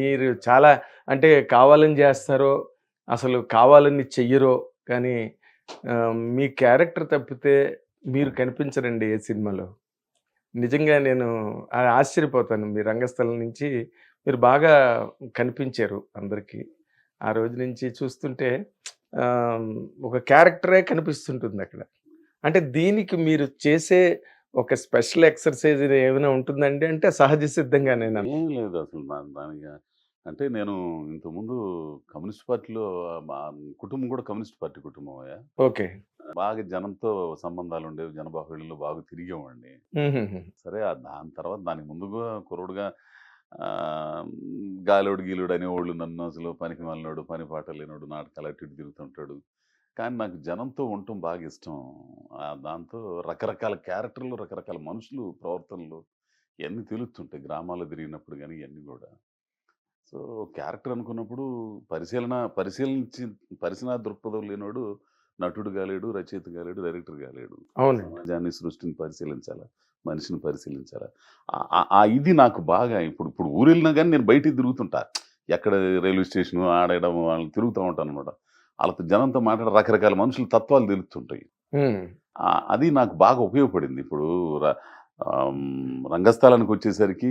మీరు చాలా అంటే కావాలని చేస్తారో అసలు కావాలని చెయ్యరో కానీ మీ క్యారెక్టర్ తప్పితే మీరు కనిపించరండి ఏ సినిమాలో. నిజంగా నేను ఆశ్చర్యపోతాను. మీ రంగస్థలం నుంచి మీరు బాగా కనిపించారు అందరికీ. ఆ రోజు నుంచి చూస్తుంటే ఒక క్యారెక్టరే కనిపిస్తుంటుంది అక్కడ. అంటే దీనికి మీరు చేసే ఒక స్పెషల్ ఎక్సర్సైజ్ ఏమైనా ఉంటుందండి? అంటే సహజ సిద్ధంగా నేను ఏం లేదు అసలు దానికి అంటే నేను ఇంతకుముందు కమ్యూనిస్ట్ పార్టీలో మా కుటుంబం కూడా కమ్యూనిస్ట్ పార్టీ కుటుంబం అయ్యా. ఓకే. బాగా జనంతో సంబంధాలు ఉండేవి జనబాహుళ్యంలో బాగా తిరిగేవాడిని. సరే దాని తర్వాత దానికి ముందుగా కుర్రోడుగా ఆ, గాలోడు గీలుడు అనేవాళ్ళు నన్ను అసలు పనికి మాలినోడు పని పాట లేనోడు నాటకాలు అటు ఇటు తిరుగుతుంటాడు. కానీ నాకు జనంతో ఉండటం బాగా ఇష్టం. దాంతో రకరకాల క్యారెక్టర్లు రకరకాల మనుషులు ప్రవర్తనలు ఇవన్నీ తెలుస్తుంటాయి. గ్రామాల్లో తిరిగినప్పుడు కానీ ఇవన్నీ కూడా సో క్యారెక్టర్ అనుకున్నప్పుడు పరిశీలన పరిశీలించి పరిశీలన దృక్పథం లేనోడు నటుడు కాలేడు రచయిత కాలేడు డైరెక్టర్ కాలేడు అవునండి. సమాజాన్ని సృష్టిని పరిశీలించాలా? మనిషిని పరిశీలించాలా? ఆ- ఇది నాకు బాగా ఇప్పుడు ఇప్పుడు ఊరు వెళ్ళినా కానీ నేను బయటికి తిరుగుతుంటా. ఎక్కడ రైల్వే స్టేషన్ ఆడడం వాళ్ళని తిరుగుతూ ఉంటాను అనమాట వాళ్ళతో జనంతో మాట్లాడే రకరకాల మనుషుల తత్వాలు తెలుస్తుంటాయి. అది నాకు బాగా ఉపయోగపడింది. ఇప్పుడు రంగస్థలానికి వచ్చేసరికి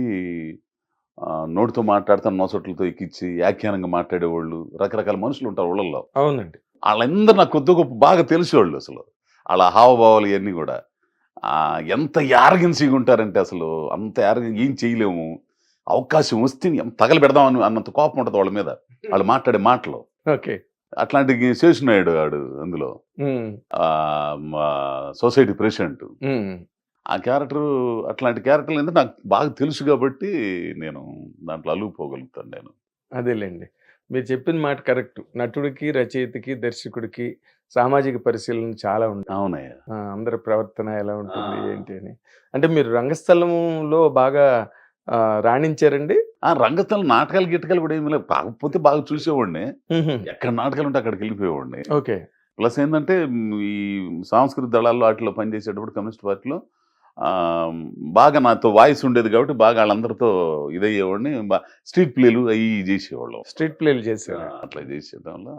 నోటితో మాట్లాడుతా నోసట్లతో ఎక్కించి వ్యాఖ్యానంగా మాట్లాడేవాళ్ళు రకరకాల మనుషులు ఉంటారు ఊళ్ళల్లో అవునండి. వాళ్ళందరూ నాకు కొద్ది గొప్ప బాగా తెలిసేవాళ్ళు అసలు. వాళ్ళ హావభావాలు ఇవన్నీ కూడా. ఆ, ఎంత యారగెన్సీగా ఉంటారంటే అసలు అంత యారగెన్ ఏం చేయలేము. అవకాశం వస్తే ఎంత తగలు పెడదామని అన్నంత కోపం ఉంటుంది వాళ్ళ మీద. వాళ్ళు మాట్లాడే మాటలు. ఓకే. అట్లాంటి శేషునాయుడు ఆడు అందులో. Society president. ఆ క్యారెక్టర్ అట్లాంటి క్యారెక్టర్లు ఏంటంటే నాకు బాగా తెలుసు కాబట్టి నేను దాంట్లో అలుగుపోగలుగుతాను నేను. అదేలేండి. మీరు చెప్పిన మాట కరెక్ట్. నటుడికి రచయితకి దర్శకుడికి సామాజిక పరిశీలన చాలా ఉంటాయి అవునయ్య. అందరి ప్రవర్తన ఎలా ఉంటుంది. ఏంటి అని. అంటే మీరు రంగస్థలంలో బాగా రాణించారండి? ఆ రంగస్థలం నాటకాలు గిట్టకాలు కూడా ఏమి లేవు. కాకపోతే బాగా చూసేవాడిని. ఎక్కడ నాటకాలు ఉంటే అక్కడికి వెళ్ళిపోయేవాడిని. ఓకే. ప్లస్ ఏంటంటే ఈ సాంస్కృతిక దళాల్లో వాటిలో పనిచేసేటప్పుడు కమ్యూనిస్ట్ పార్టీలో బాగా నాతో వాయిస్ ఉండేది కాబట్టి బాగా వాళ్ళందరితో ఇదయ్యేవాడిని. స్ట్రీట్ ప్లేలు అవి చేసేవాళ్ళం. స్ట్రీట్ ప్లేలు చేశారు అట్లా చేసేయడం వల్ల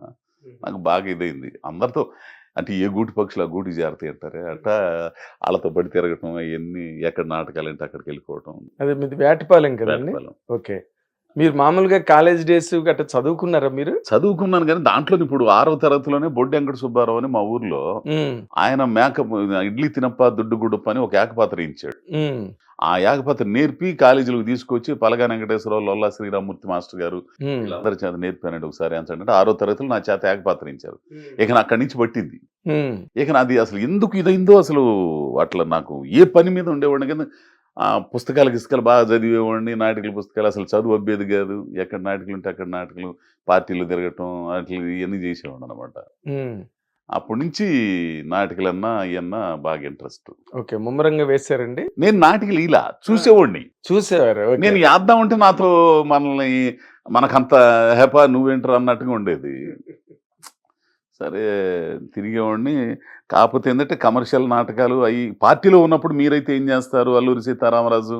నాకు బాగా ఇదైంది. అందరితో అంటే ఏ గూటి పక్షులు ఆ గూటి జాగ్రత్త అంటారే అట్లా వాళ్ళతో పడి తిరగటం అవన్నీ ఎక్కడ నాటకాలు అంటే అక్కడికి వెళ్ళిపోవటం. అదే మీది వేటపాలెం కదండి. ఓకే. మీరు మామూలుగా కాలేజ్ డేస్ గట్రా చదువుకున్నారా మీరు? చదువుకున్నాను కానీ దాంట్లో ఇప్పుడు ఆరవ తరగతిలోనే బొడ్డి వెంకట సుబ్బారావు అని మా ఊర్లో ఆయన మేకప్ ఇడ్లీ తినప్ప దుడ్డు గుడ్డప్ప అని ఒక ఏకపాత్ర ఇచ్చాడు. ఆ ఏకపాత్ర నేర్పి కాలేజీలకు తీసుకొచ్చి పలగా వెంకటేశ్వరరావు లొల్లా శ్రీరామూర్తి మాస్టర్ గారు వీళ్ళందరి చేత నేర్పానండి ఒకసారి అంటే ఆరో తరగతిలో నా చేత ఏకపాత్ర ఇచ్చారు. ఇక నా అక్కడి నుంచి పట్టింది. ఇక నాది అసలు ఎందుకు ఇదైందో అసలు అట్లా నాకు ఏ పని మీద ఉండేవాడిని కానీ పుస్తకాలు గిస్తకాలు బాగా చదివేవాడిని. నాటికల పుస్తకాలు అసలు చదువు అబ్బేది కాదు. ఎక్కడ నాటికలు ఉంటే అక్కడ నాటికలు పార్టీలు తిరగటం అట్లా ఇవన్నీ చేసేవాడు అనమాట. అప్పటి నుంచి నాటికలన్నా ఇవన్నా బాగా ఇంట్రెస్ట్. ఓకే. ముమ్మరంగా వేశారండి నేను నాటికలు ఇలా చూసేవాడిని. చూసేవారు. నేను యాద్దాం ఉంటే నాతో మనల్ని మనకంత హెపా నువ్వేంటారు అన్నట్టుగా ఉండేది. సరే తిరిగేవాడిని కాకపోతే ఏంటంటే కమర్షియల్ నాటకాలు అవి పార్టీలో ఉన్నప్పుడు మీరైతే ఏం చేస్తారు? అల్లూరి సీతారామరాజు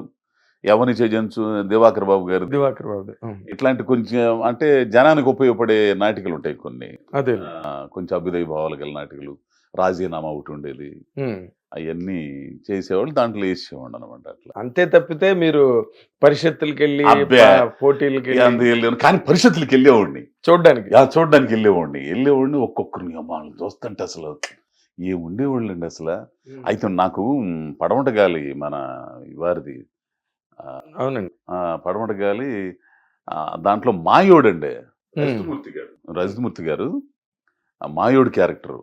ఎవరిని చేయించు దివాకర్ బాబు గారు. దివాకర్ బాబు ఇట్లాంటి కొంచెం అంటే జనానికి ఉపయోగపడే నాటికలు ఉంటాయి కొన్ని. అదే. కొంచెం అభ్యుదయ భావాలు గల నాటికలు. రాజీనామా ఒకటి ఉండేది. అవన్నీ చేసేవాళ్ళు దాంట్లో వేసేవాడు అనమాట అట్లా. అంతే తప్పితే మీరు పరిషత్తులకి వెళ్ళి పోటీలకి వెళ్ళాను కానీ పరిషత్తులకు వెళ్ళేవాడిని. చూడడానికి? చూడడానికి వెళ్ళేవాడిని. వెళ్ళేవాడిని ఒక్కొక్కరిని. వాళ్ళు చూస్తుంటే అసలు ఏ ఉండేవాళ్ళు అండి అసలు అయితే నాకు మ్, పడమట గాలి మన వారిది అవునండి. ఆ, పడమట గాలి ఆ, దాంట్లో మాయోడండి. రజతమూర్తి గారు ఆ మాయోడు క్యారెక్టర్.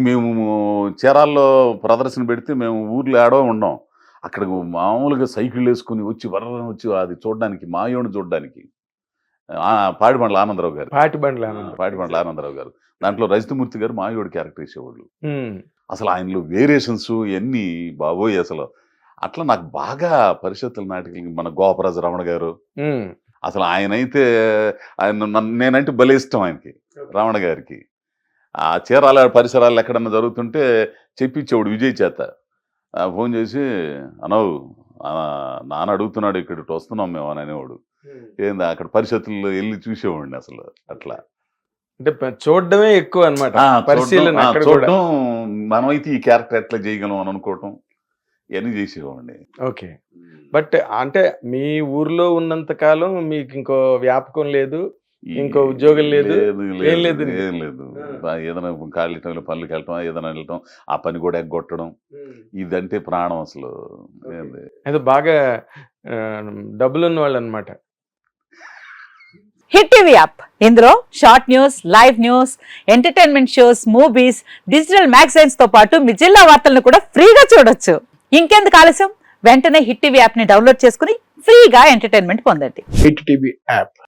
మేము చీరాల్లో ప్రదర్శన పెడితే మేము ఊర్లో ఆడో ఉండం. అక్కడ మామూలుగా సైకిల్ వేసుకుని వచ్చి వర్రం వచ్చి అది చూడడానికి మాయోడు చూడడానికి. పాడిబండ్ల ఆనందరావు గారు. పాటి బండ్ల ఆనందం. పాటిబండ్ల ఆనందరావు గారు. దాంట్లో రజతమూర్తి గారు మాయోడు క్యారెక్టర్ వేసేవాళ్ళు. అసలు ఆయనలో వేరియేషన్స్ ఎన్ని బాబోయ్ అసలు. అట్లా నాకు బాగా పరిషత్తుల నాటికలు మన గోపరాజు రమణ గారు. అసలు ఆయనైతే ఆయన నేనంటే భలే ఇష్టం ఆయనకి రమణ గారికి. ఆ చీరాల పరిసరాలు ఎక్కడన్నా జరుగుతుంటే చెప్పించేవాడు విజయ్ చేత. ఫోన్ చేసి అనవు నాన్న అడుగుతున్నాడు ఇక్కడ ఇటు వస్తున్నాం మేము అని అనేవాడు. ఏంది అక్కడ పరిషత్తుల్లో వెళ్ళి చూసేవాడిని అసలు అట్లా. అంటే చూడడమే ఎక్కువ అన్నమాట ఆ, పరిశీలన చూడడం- చూడడం మనమైతే ఈ క్యారెక్టర్ ఎట్లా చేయగలం అని అనుకోవటం ఇవన్నీ చేసేవాడిని. ఓకే. బట్ అంటే మీ ఊర్లో ఉన్నంత కాలం మీకు ఇంకో వ్యాపకం లేదు. ఇంకో ఉద్యోగం లేదు? ఏం లేదు లేదు? ఏం లేదు. ఏదైనా ఖాళీ టైంలో పనులకు వెళ్ళటం ఏదైనా వెళ్ళటం ఆ పని కూడా ఎగ్గొట్టడం. ఇదంటే ప్రాణం అసలు. ఏంది? అది బాగా ఆ, డబ్బులు ఉన్న వాళ్ళు అనమాట హిట్ టీవీ యాప్. ఇందులో short news live news entertainment shows movies digital మ్యాగజైన్స్తో పాటు మీ జిల్లా వార్తలను కూడా ఫ్రీగా చూడొచ్చు. ఇంకెందుకు ఆలస్యం? వెంటనే హిట్ టీవీ యాప్ని డౌన్లోడ్ చేసుకుని ఫ్రీగా ఎంటర్టైన్మెంట్ పొందండి. Hit TV app.